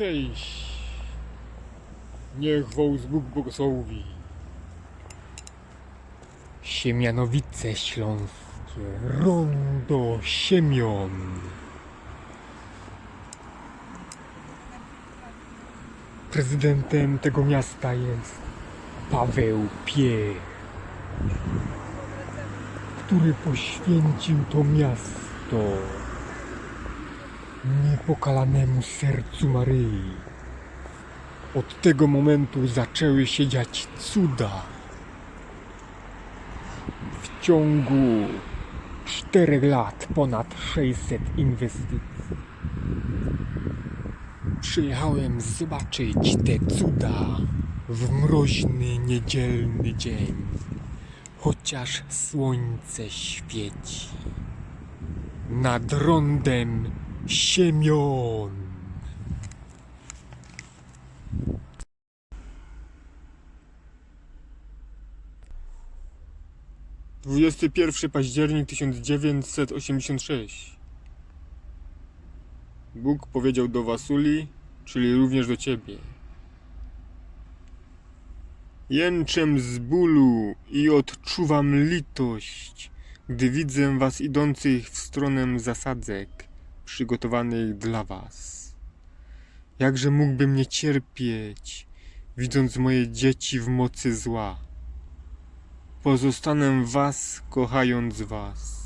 Cześć. Niech wołz Bóg błogosławi. Siemianowice śląskie, rondo Siemion. Prezydentem tego miasta jest Paweł Piech, który poświęcił to miasto niepokalanemu sercu Maryi. Od tego momentu zaczęły się dziać cuda. W ciągu czterech lat ponad 600 inwestycji. Przyjechałem zobaczyć te cuda w mroźny niedzielny dzień, chociaż słońce świeci. Nad rondem Siemion. Dwudziesty pierwszy październik 1986 Bóg powiedział do Wasuli, czyli również do ciebie. Jęczem z bólu i odczuwam litość, gdy widzę was idących w stronę zasadzek przygotowanych dla was. Jakże mógłbym nie cierpieć, widząc moje dzieci w mocy zła. Pozostanę was, kochając was.